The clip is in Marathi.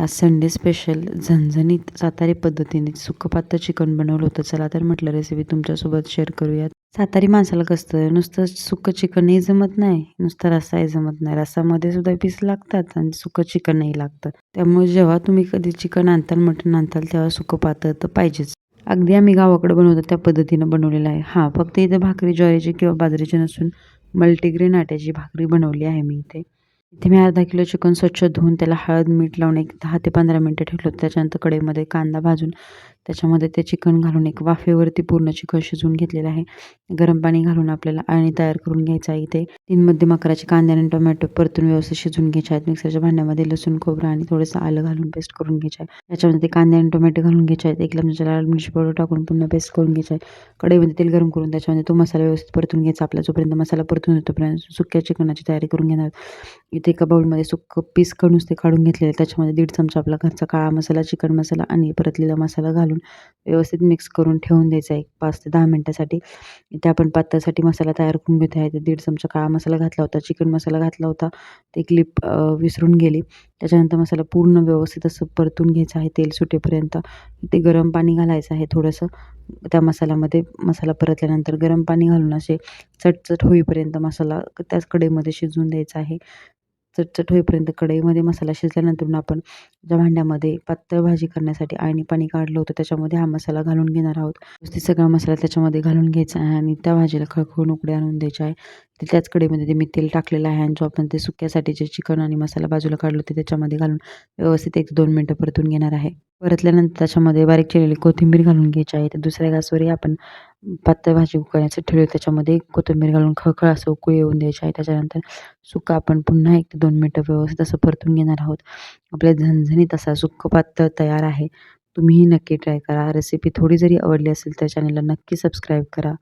आज संडे स्पेशल झणझणीत सातारी पद्धतीने सुक्कं चिकन बनवलं होतं. चला तर म्हटलं रेसिपी तुमच्यासोबत शेअर करूयात. सातारी माणसाला कसं नुसतं सुकं चिकनही जमत नाही नुसतं रस्साही जमत नाही. रसामध्ये सुद्धा पीस लागतात आणि सुकं चिकनही लागतं. त्यामुळे जेव्हा तुम्ही कधी चिकन आणताल मटण आणताल तेव्हा सुकं पातळ तर पाहिजेच. अगदी आम्ही गावाकडे बनवतो त्या पद्धतीनं बनवलेलं आहे. हां फक्त इथे भाकरी ज्वारीची किंवा बाजरीची नसून मल्टीग्रेन आट्याची भाकरी बनवली आहे मी इथे. इथे मी अर्धा किलो चिकन स्वच्छ धुवून त्याला हळद मीठ लावून एक दहा ते पंधरा मिनटं ठेवलं होतं. त्याच्यानंतर कढईमध्ये कांदा भाजून त्याच्यामध्ये ते चिकन घालून एक वाफेवरती पूर्ण चिकन शिजवून घेतलेलं आहे. गरम पाणी घालून आपल्याला आणि तयार करून घ्यायचं आहे इथे. तीन मध्यम आकाराचे कांदे आणि टोमॅटो परतून व्यवस्थित शिजवून घ्यायचे आहेत. मिक्सरच्या भांड्यामध्ये लसूण खोबरं आणि थोडंसं आलं घालून पेस्ट करून घ्यायचं आहे. त्याच्यामध्ये ते कांदे आणि टोमॅटो घालून घ्यायचे आहेत. एक चमचा लाल मिरची पावडर टाकून पुन्हा पेस्ट करून घ्यायचं आहे. कढईमध्ये तेल गरम करून त्याच्यामध्ये तो मसाला व्यवस्थित परतून घ्यायचा. आपला जोपर्यंत मसाला परतून येतोपर्यंत सुक्या चिकनाची तयारी करून घेणार इथे एका बाउलमध्ये सुक्कं पीस काढून ते काढून घेतलेलं त्याच्यामध्ये दीड चमचा आपला घरचा काळा मसाला चिकन मसाला आणि परतलेला मसाला घालून व्यवस्थित मिक्स करून ठेवून द्यायचा एक पाच ते दहा मिनटासाठी. इथे आपण पातळसाठी मसाला तयार करून घेत आहे दीड चमचा काळा मसाला घातला होता चिकन मसाला घातला होता. ते क्लिप विसरून गेली. त्याच्यानंतर मसाला पूर्ण व्यवस्थित असं परतून घ्यायचं आहे तेल सुटेपर्यंत. इथे गरम पाणी घालायचं आहे थोडंसं. त्या मसाल्यामध्ये मसाला परतल्यानंतर गरम पाणी घालून असे चटचट होईपर्यंत मसाला त्याच कढईमध्ये शिजवून द्यायचा आहे. चटचट होईपर्यंत कढईमध्ये मसाला शिजल्यानंतर आपण ज्या भांड्यामध्ये पातळ भाजी करण्यासाठी आणि पाणी काढलं होतं त्याच्यामध्ये हा मसाला घालून घेणार आहोत. नुसती सगळा मसाला त्याच्यामध्ये घालून घ्यायचा आहे आणि त्या भाजीला खळखळून उकडे आणून द्यायचे आहे. ते त्याच कढईमध्ये ते मी तेल टाकलेलं आहे आणि जो आपण ते सुक्यासाठी जे चिकन आणि मसाला बाजूला काढलं होते त्याच्यामध्ये घालून व्यवस्थित एक दोन मिनटं परतून घेणार आहे. परतल्यानंतर त्याच्यामध्ये बारीक चिरलेली कोथिंबीर घालून घ्यायची आहे. तर दुसऱ्या गॅसवरही आपण पातळ भाजी उकळण्याचं ठेवले त्याच्यामध्ये कोथिंबीर घालून खळखळ असं उकळी येऊन द्यायची आहे त्याच्यानंतर सुका आपण पुन्हा एक ते दोन मिनटं व्यवस्थित असं परतून घेणार आहोत. आपल्या झणझणीत असा सुक्क पातळ तयार आहे. तुम्हीही नक्की ट्राय करा. रेसिपी थोडी जरी आवडली असेल तर चॅनलला नक्की सबस्क्राईब करा.